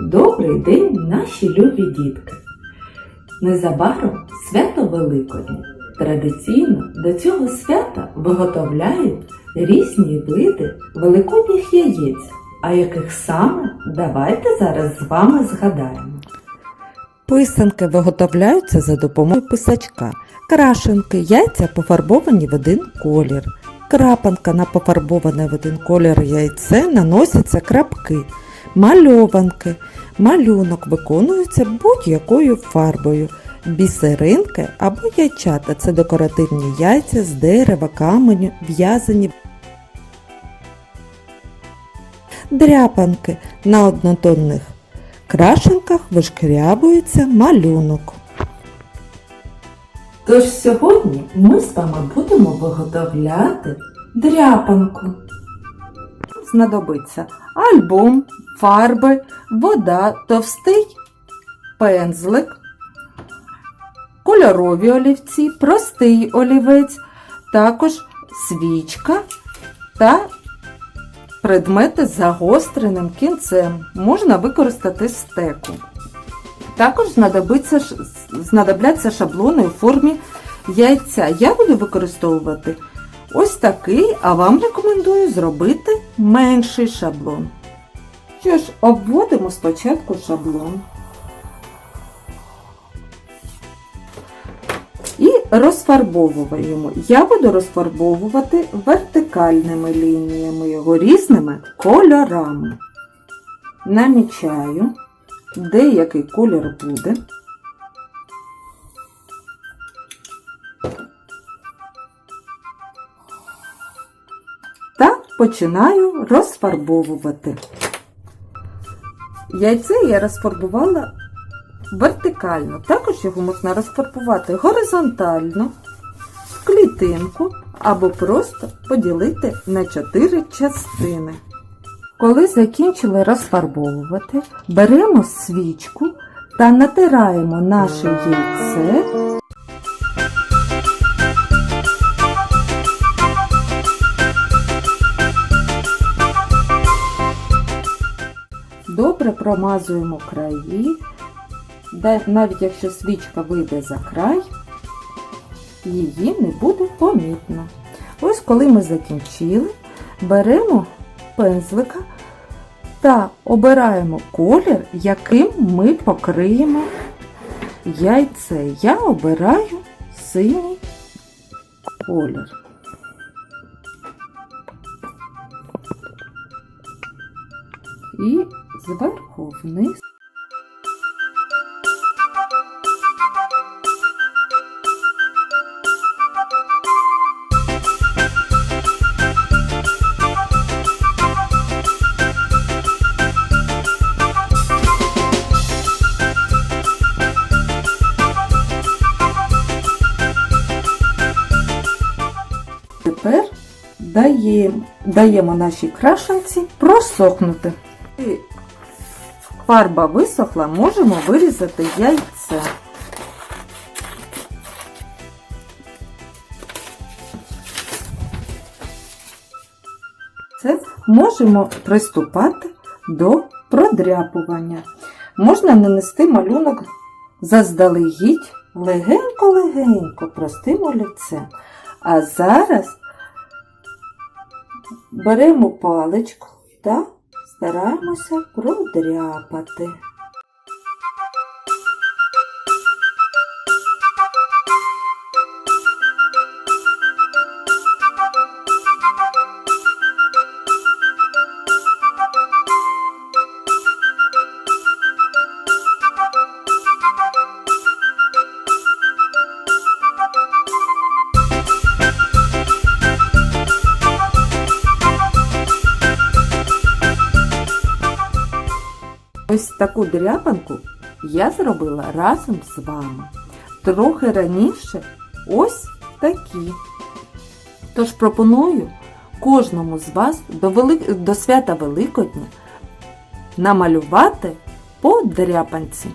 Добрий день, наші любі дітки! Незабаром свято Великодня. Традиційно до цього свята виготовляють різні види великодніх яєць, а яких саме давайте зараз з вами згадаємо. Писанки виготовляються за допомогою писачка. Крашенки, яйця пофарбовані в один колір. Крапанка на пофарбоване в один колір яйце наносяться крапки. Мальованки. Малюнок виконується будь-якою фарбою. Бісеринки або яйчата це декоративні яйця з дерева, каменю, в'язані. Дряпанки на однотонних крашенках вишкрябується малюнок. Тож сьогодні ми з вами будемо виготовляти дряпанку. Знадобиться альбом, фарби, вода, товстий пензлик, кольорові олівці, простий олівець, також свічка та предмети з загостреним кінцем. Можна використати стеку. Також знадобиться, знадобляться шаблони у формі яйця. Я буду використовувати ось такий, а вам рекомендую зробити менший шаблон. Що ж, обводимо спочатку шаблон. І розфарбовуємо. Я буду розфарбовувати вертикальними лініями його різними кольорами. Намічаю, де який колір буде. Починаю розфарбовувати. Яйце я розфарбувала вертикально. Також його можна розфарбувати горизонтально, в клітинку або просто поділити на чотири частини. Коли закінчили розфарбовувати, беремо свічку та натираємо наше яйце. Добре промазуємо краї, навіть якщо свічка вийде за край, її не буде помітно. Ось коли ми закінчили, беремо пензлика та обираємо колір, яким ми покриємо яйце. Я обираю синій колір. І зверху вниз. Тепер даємо, даємо нашій крашенці просохнути. Фарба висохла, можемо вирізати яйце. Це можемо приступати до продряпування. Можна нанести малюнок заздалегідь легенько-легенько, простим олівцем. А зараз беремо паличку та стараємося продряпати. Ось таку дряпанку я зробила разом з вами. Трохи раніше ось такі. Тож пропоную кожному з вас до, велик... до свята Великодня намалювати по дряпанці.